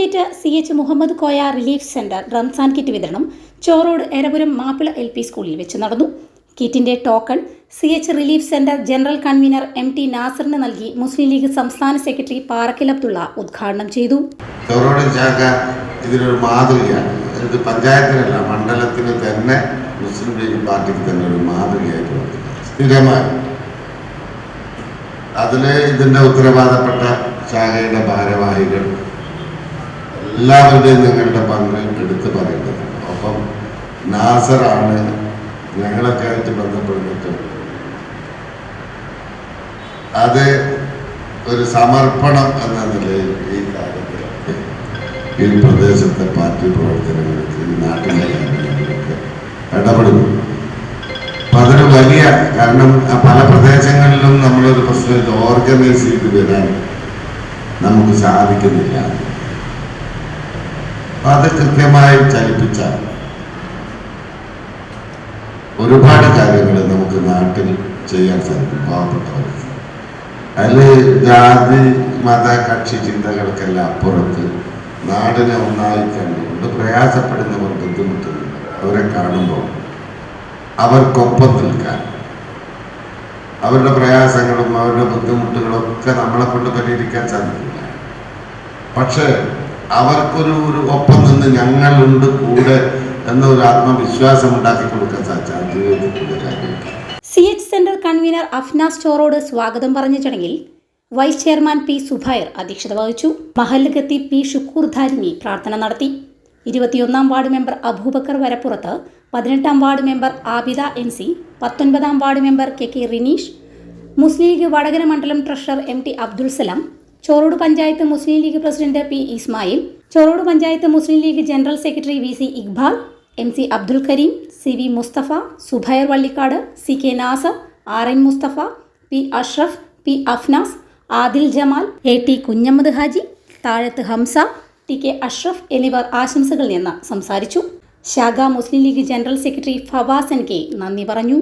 Gate C H Muhammad Koya relief centre Ramzan kit വിതരണം Chorode Erapuram Mappila L P സ്കൂളിൽ വെച്ച് നടന്നു. കിറ്റിന്റെ token C H relief centre general convener M T നാസറിന് നൽകി മുസ്ലിം League സംസ്ഥാന secretary പാറക്കിൽ Abdulla ഉദ്ഘാടനം ചെയ്തു. ചോറോട് ശാഖ ഇതിനൊരു മാതൃകയാണ്. ഇത് പഞ്ചായത്തിനല്ല മണ്ഡലത്തിന് തന്നെ മുസ്ലിം ലീഗ് പാർട്ടിക്ക് തന്നെ ഒരു മാതൃകയായിട്ട് അതിൽ ഇതിന്റെ ഉത്തരവാദപ്പെട്ട ശാഖയുടെ ഭാരവാഹികൾ എല്ലാവരുടെയും നിങ്ങളുടെ പങ്ക് എടുത്ത് പറയുന്നത്. അപ്പം നാസറാണ് ഞങ്ങളൊക്കെ ആയിട്ട് ബന്ധപ്പെടുന്നിട്ട് അത് ഒരു സമർപ്പണം എന്ന നിലയിൽ ഈ കാര്യത്തിൽ ഈ പ്രദേശത്തെ പാർട്ടി പ്രവർത്തനങ്ങൾക്ക് ഈ നാട്ടിലെ ഇടപെടുന്നു. അപ്പൊ അതൊരു വലിയ കാരണം പല പ്രദേശങ്ങളിലും നമ്മളൊരു പ്രശ്നം ഓർഗനൈസ് ചെയ്ത് വരാൻ നമുക്ക് സാധിക്കുന്നില്ല. അത് കൃത്യമായി ചലിപ്പിച്ച ഒരുപാട് കാര്യങ്ങൾ നമുക്ക് നാട്ടിൽ ചെയ്യാൻ സാധിക്കും പാവപ്പെട്ടവർക്ക് അതിൽ ജാതി മത കക്ഷി ചിന്തകൾക്കെല്ലാം അപ്പുറത്ത് നാടിനെ ഒന്നായി കണ്ടുകൊണ്ട് പ്രയാസപ്പെടുന്നവർ ബുദ്ധിമുട്ടുന്നുണ്ട്. അവരെ കാണുമ്പോൾ അവർക്കൊപ്പം നിൽക്കാൻ. അവരുടെ പ്രയാസങ്ങളും അവരുടെ ബുദ്ധിമുട്ടുകളും ഒക്കെ നമ്മളെ കൊണ്ട് പരിഹരിക്കാൻ സാധിക്കില്ല. പക്ഷേ അവർക്കൊരു ഒരു ഒപ്പം നിന്ന് ഞങ്ങളുണ്ട് കൂടെ എന്നൊരു ആത്മവിശ്വാസം ഉണ്ടാക്കി കൊടുക്കാൻ കാര്യം C H centre convener Afna സ്റ്റോറോട് സ്വാഗതം പറഞ്ഞ ചടങ്ങിൽ വൈസ് ചെയർമാൻ പി സുബൈർ അധ്യക്ഷത വഹിച്ചു. മഹല്ലഗത്തി പി ഷുക്കൂർ ധാരിമി പ്രാർത്ഥന നടത്തി. ഇരുപത്തിയൊന്നാം വാർഡ് മെമ്പർ അബൂബക്കർ വരപ്പുറത്ത് പതിനെട്ടാം ward member Abida N C പത്തൊൻപതാം ward member K K Rineesh Muslim League Vadakara മണ്ഡലം treasurer M T Abdul Salam Chorode panchayat Muslim League president P Ismail Chorode panchayat Muslim League general secretary V C Iqbal M C Abdul Karim C V Mustafa Zubair Vallikkad C K Nasar R N Mustafa P Ashraf P Afnas Adil Jamal A T Kunhammad Haji Thazhath Hamsa T K Ashraf എന്നിവർ ആശംസകൾ നിന്ന് സംസാരിച്ചു. ശാഖ Muslim League general secretary Fawasan K നന്ദി പറഞ്ഞു.